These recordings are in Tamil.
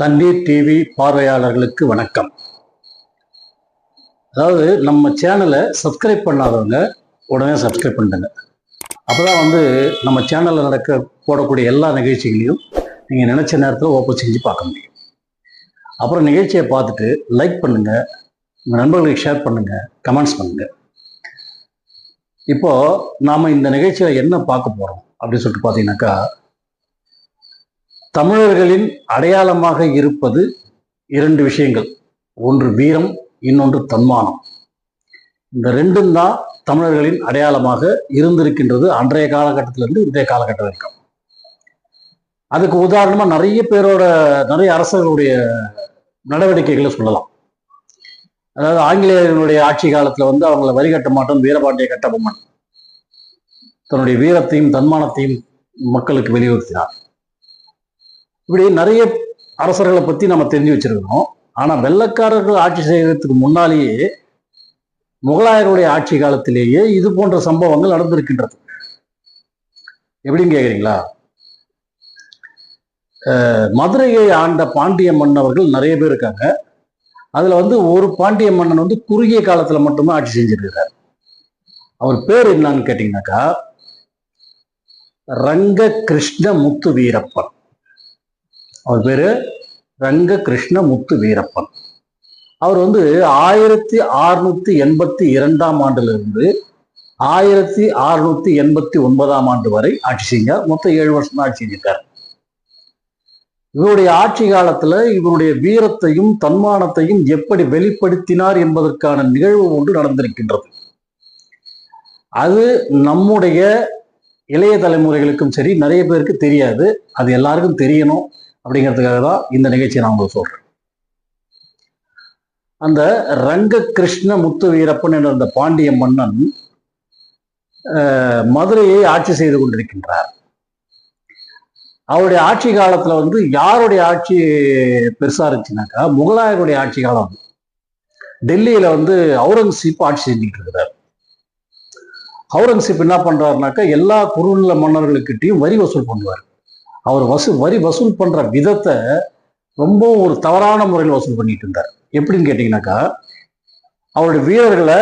தண்ணீர் டிவி பார்வையாளர்களுக்கு வணக்கம். அதாவது நம்ம சேனலை சப்ஸ்கிரைப் பண்ணாதவங்க உடனே சப்ஸ்கிரைப் பண்ணுங்க அப்போதான் வந்து நம்ம சேனலில் நடக்க போடக்கூடிய எல்லா நிகழ்ச்சிகளையும் நீங்கள் நினச்ச நேரத்தில் ஓப்பன் செஞ்சு பார்க்க முடியும். அப்புறம் நிகழ்ச்சியை பார்த்துட்டு லைக் பண்ணுங்கள் உங்கள் நண்பர்களுக்கு ஷேர் பண்ணுங்கள் கமெண்ட்ஸ் பண்ணுங்கள் இப்போது நாம் இந்த நிகழ்ச்சியில் என்ன பார்க்க போகிறோம் அப்படின்னு சொல்லிட்டு பார்த்தீங்கன்னாக்கா தமிழர்களின் அடையாளமாக இருப்பது இரண்டு விஷயங்கள். ஒன்று வீரம் இன்னொன்று தன்மானம். இந்த ரெண்டும் தான் தமிழர்களின் அடையாளமாக இருந்திருக்கின்றது அன்றைய காலகட்டத்திலிருந்து இன்றைய காலகட்டம் வரைக்கும். அதுக்கு உதாரணமாக நிறைய பேரோட நிறைய அரசர்களுடைய நடவடிக்கைகளை சொல்லலாம். அதாவது ஆங்கிலேயர்களுடைய ஆட்சி காலத்தில் வந்து அவங்கள வரி கட்ட மாட்டோம் வீரபாண்டிய கட்டபொம்மன் தன்னுடைய வீரத்தையும் தன்மானத்தையும் மக்களுக்கு வெளியுறுத்தினார் இப்படி நிறைய அரசர்களை பத்தி நம்ம தெரிஞ்சு வச்சிருக்கிறோம். ஆனா வெள்ளக்காரர்கள் ஆட்சி செய்யறதுக்கு முன்னாலேயே முகலாயருடைய ஆட்சி காலத்திலேயே இது போன்ற சம்பவங்கள் நடந்திருக்கின்றது. எப்படின்னு கேக்குறீங்களா? மதுரையை ஆண்ட பாண்டிய மன்னவர்கள் நிறைய பேர் இருக்காங்க. அதுல வந்து ஒரு பாண்டிய மன்னன் வந்து குறுகிய காலத்துல மட்டுமே ஆட்சி செஞ்சிருக்கிறார். அவர் பேர் என்னன்னு கேட்டீங்கன்னாக்கா ரங்க கிருஷ்ண முத்து வீரப்பன் அவர் பேரு ரங்க கிருஷ்ண முத்து வீரப்பன். அவர் வந்து ஆயிரத்தி அறுநூத்தி எண்பத்தி இரண்டாம் ஆண்டுல இருந்து ஆயிரத்தி அறுநூத்தி எண்பத்தி ஒன்பதாம் ஆண்டு வரை ஆட்சி செஞ்சார். மொத்தம் ஏழு வருஷம் ஆட்சி செஞ்சிருக்கார். இவருடைய ஆட்சி காலத்துல இவருடைய வீரத்தையும் தன்மானத்தையும் எப்படி வெளிப்படுத்தினார் என்பதற்கான நிகழ்வு ஒன்று நடந்திருக்கின்றது. அது நம்முடைய இளைய தலைமுறைகளுக்கும் சரி நிறைய பேருக்கு தெரியாது. அது எல்லாருக்கும் தெரியணும். அப்படிங்கிறதுக்காக தான் இந்த நிகழ்ச்சியை நான் உங்களுக்கு சொல்றேன். அந்த ரங்க கிருஷ்ண முத்து வீரப்பன் என்ற அந்த பாண்டிய மன்னன் மதுரையை ஆட்சி செய்து கொண்டிருக்கின்றார். அவருடைய ஆட்சி காலத்துல வந்து யாருடைய ஆட்சி பெருசா இருந்துச்சுனாக்கா முகலாயருடைய ஆட்சி காலம் டெல்லியில வந்து அவுரங்கசீப் ஆட்சி செஞ்சுட்டு இருக்கிறார். அவுரங்கசீப் என்ன பண்றாருனாக்கா எல்லா குறுநில மன்னர்களுக்கிட்டையும் வரி வசூல் பண்ணுவார். அவர் வசூ வரி வசூல் பண்ற விதத்தை ரொம்ப ஒரு தவறான முறையில் வசூல் பண்ணிட்டு இருந்தார். எப்படின்னு கேட்டீங்கன்னாக்கா அவருடைய வீரர்களை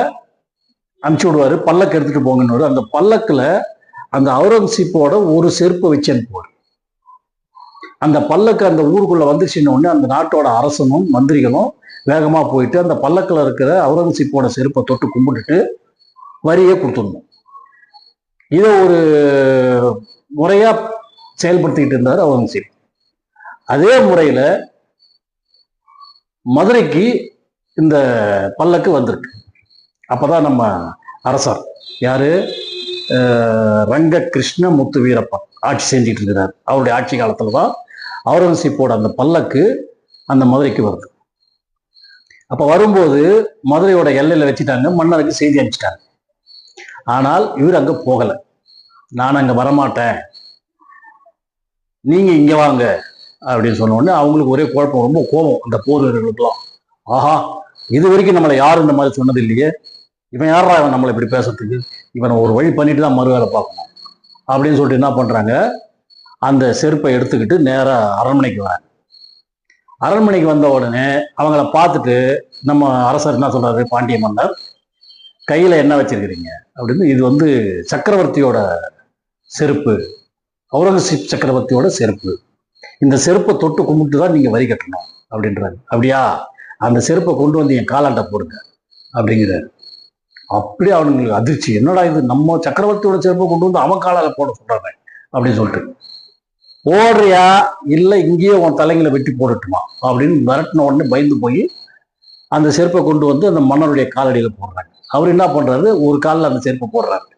அனுப்பிச்சு விடுவார் பல்லக்கு எடுத்துட்டு போங்கன்னு அந்த பல்லக்கில் அந்த அவுரங்கசீப்போட ஒரு செருப்பை வச்சு அனுப்புவார். அந்த பல்லக்கு அந்த ஊருக்குள்ள வந்துச்சுன்னு உடனே அந்த நாட்டோட அரசனும் மந்திரிகளும் வேகமாக போயிட்டு அந்த பல்லக்கில் இருக்கிற அவுரங்கசீப்போட செருப்பை தொட்டு கும்பிட்டுட்டு வரியை கொடுத்துடணும். இதை ஒரு முறையாக செயல்படுத்திக்கிட்டு இருந்தார் அவுரங்கசீப். அதே முறையில மதுரைக்கு இந்த பல்லக்கு வந்திருக்கு. அப்போதான் நம்ம அரசர். யாரு? அஹ், ரங்க கிருஷ்ண முத்து வீரப்பன் ஆட்சி செஞ்சுட்டு இருக்கிறார் அவருடைய ஆட்சி காலத்தில் தான் அவுரங்கசீப்போட அந்த பல்லக்கு அந்த மதுரைக்கு வருது. அப்போ வரும்போது மதுரையோட எல்லையில் வச்சுட்டாங்க மன்னருக்கு செய்தி அனுப்பிச்சிட்டாங்க. ஆனால் இவர் அங்கே போகலை. நான் அங்க வரமாட்டேன். நீங்க இங்க வாங்க அப்படின்னு சொன்ன உடனே அவங்களுக்கு ஒரே குழப்பம் ரொம்ப கோபம். அந்த போர் வீரர்களுக்கெல்லாம் ஆஹா இது வரைக்கும் நம்மளை யாரும் இந்த மாதிரி சொன்னது இல்லையே. இவன் யாரா இவன் நம்மளை இப்படி பேசுறதுக்கு? இவனை ஒரு வழி பண்ணிட்டு தான் மறு வேலை பார்க்கணும். அப்படின்னு சொல்லிட்டு என்ன பண்றாங்க? அந்த செருப்பை எடுத்துக்கிட்டு நேராக அரண்மனைக்கு வராங்க. அரண்மனைக்கு வந்த உடனே அவங்கள பார்த்துட்டு நம்ம அரசர் என்ன சொல்றாரு பாண்டிய மன்னர்? கையில் என்ன வச்சிருக்கிறீங்க? அப்படின்னு இது வந்து சக்கரவர்த்தியோட செருப்பு. அவுரங்கசீப் சக்கரவர்த்தியோட செருப்பு. இந்த செருப்பை தொட்டு கும்பிட்டு தான் நீங்க வரி கட்டணும் அப்படின்றாரு. அப்படியா? அந்த செருப்பை கொண்டு வந்து என் காலாண்ட போடுங்க அப்படிங்கிறாரு. அப்படியே அவனுங்களுக்கு அதிர்ச்சி. என்னடா இது? நம்ம சக்கரவர்த்தியோட செருப்பை கொண்டு வந்து அவன் காலால போட சொல்றாங்க அப்படின்னு சொல்லிட்டு. ஓடுறியா இல்லை இங்கேயே உன் தலைங்களை வெட்டி போடட்டுமா அப்படின்னு மிரட்டின உடனே பயந்து போய் அந்த செருப்பை கொண்டு வந்து அந்த மன்னருடைய காலடியில போடுறாங்க. அவர் என்ன பண்றாரு? ஒரு காலில் அந்த செருப்பை போடுறாரு.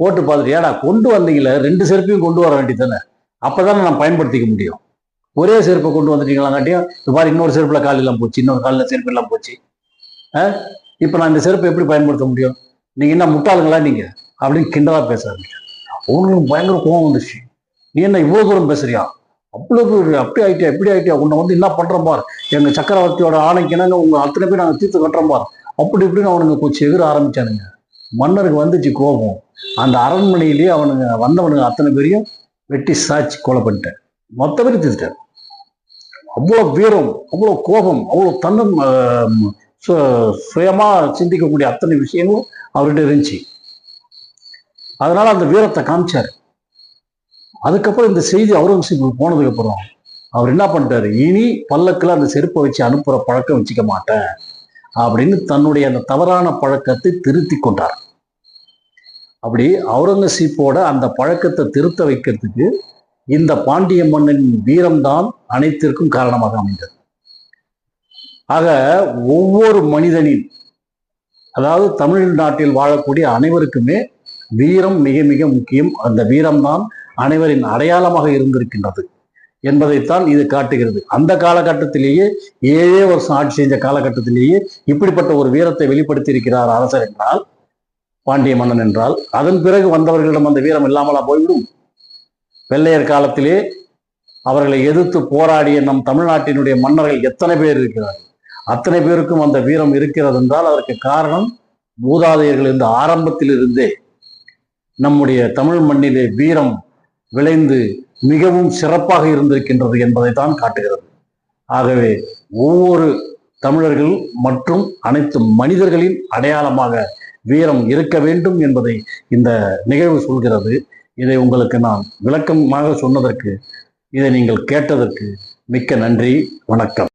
போட்டு பார்த்துட்டு ஏடா கொண்டு வந்தீங்களே ரெண்டு செருப்பையும் கொண்டு வர வேண்டியதானே அப்பதானே நான் பயன்படுத்திக்க முடியும். ஒரே செருப்பை கொண்டு வந்துட்டீங்களாங்காட்டியும் இப்போ மாதிரி இன்னொரு செருப்பில் கால் எல்லாம் போச்சு இன்னொரு காலில் செருப்பு எல்லாம் போச்சு. ஆ? இப்போ நான் இந்த செருப்பை எப்படி பயன்படுத்த முடியும்? நீங்கள் என்ன முட்டாளுங்களா நீங்கள் அப்படின்னு கிண்டலாக பேச ஆரம்பிச்சேன் அவங்களுக்கு பயங்கர கோவம் வந்துச்சு. நீ என்ன இவ்வளோ தூரம் பேசுறியா? அவ்வளவு அப்படி ஆயிட்டியா எப்படி ஆயிட்டியா? உன்னை வந்து என்ன பண்ணுறோம் பார். எங்கள் சக்கரவர்த்தியோட ஆணைக்கினாங்க உங்கள் அத்தனை பேர் நாங்கள் தீர்த்து கட்டுறோம் பார். அப்படி இப்படின்னு அவனுங்க கொஞ்சம் எகிர ஆரம்பிச்சானுங்க. மன்னருக்கு வந்துச்சு கோபம். அந்த அரண்மனையிலேயே அவனுங்க வந்தவனுங்க அத்தனை பேரையும் வெட்டி சாய்ச்சி கொலை பண்ணிட்டேன் மொத்த பேர் தீர்த்துட்டார். அவ்வளோ வீரம் அவ்வளோ கோபம் அவ்வளோ தன்னம் சு- சுயமா சிந்திக்கக்கூடிய அத்தனை விஷயங்களும் அவர்கிட்ட இருந்துச்சு. அதனால அந்த வீரத்தை காமிச்சார். அதுக்கப்புறம் இந்த செய்தி அவுரங்கசீப் போனதுக்கப்புறம் அவர் என்ன பண்ணிட்டாரு? இனி பல்லக்கில் அந்த செருப்பை வச்சு அனுப்புற பழக்கம் வச்சுக்க மாட்டேன் அப்படின்னு தன்னுடைய அந்த தவறான பழக்கத்தை திருத்தி கொண்டார். அப்படி அவுரங்கசீப்போட அந்த பழக்கத்தை திருத்த வைக்கிறதுக்கு இந்த பாண்டிய மன்னனின் வீரம்தான் அனைத்திற்கும் காரணமாக அமைந்தது. ஆக ஒவ்வொரு மனிதனின் அதாவது தமிழ்நாட்டில் வாழக்கூடிய அனைவருக்குமே வீரம் மிக மிக முக்கியம். அந்த வீரம்தான் அனைவரின் அடையாளமாக இருந்திருக்கின்றது என்பதைத்தான் இது காட்டுகிறது. அந்த காலகட்டத்திலேயே ஏழே வருஷம் ஆட்சி செஞ்ச காலகட்டத்திலேயே இப்படிப்பட்ட ஒரு வீரத்தை வெளிப்படுத்தி இருக்கிறார் அரசர் என்றால் பாண்டிய மன்னன் என்றால் அதன் பிறகு வந்தவர்களிடம் அந்த வீரம் இல்லாமலா போய்விடும்? வெள்ளையர் காலத்திலே அவர்களை எதிர்த்து போராடிய நம் தமிழ்நாட்டினுடைய மன்னர்கள் எத்தனை பேர் இருக்கிறார்கள்? அத்தனை பேருக்கும் அந்த வீரம் இருக்கிறது என்றால் அதற்கு காரணம் மூதாதையர்கள் இந்த ஆரம்பத்திலிருந்தே. நம்முடைய தமிழ் மண்ணிலே வீரம் விளைந்து மிகவும் சிறப்பாக இருந்திருக்கின்றது என்பதை தான் காட்டுகிறது. ஆகவே ஒவ்வொரு தமிழர்கள் மற்றும் அனைத்து மனிதர்களின் அடையாளமாக வீரம் இருக்க வேண்டும் என்பதை இந்த நிகழ்வு சொல்கிறது. இதை உங்களுக்கு நான் விளக்கமாக சொன்னதற்கு இதை நீங்கள் கேட்டதற்கு மிக்க நன்றி வணக்கம்.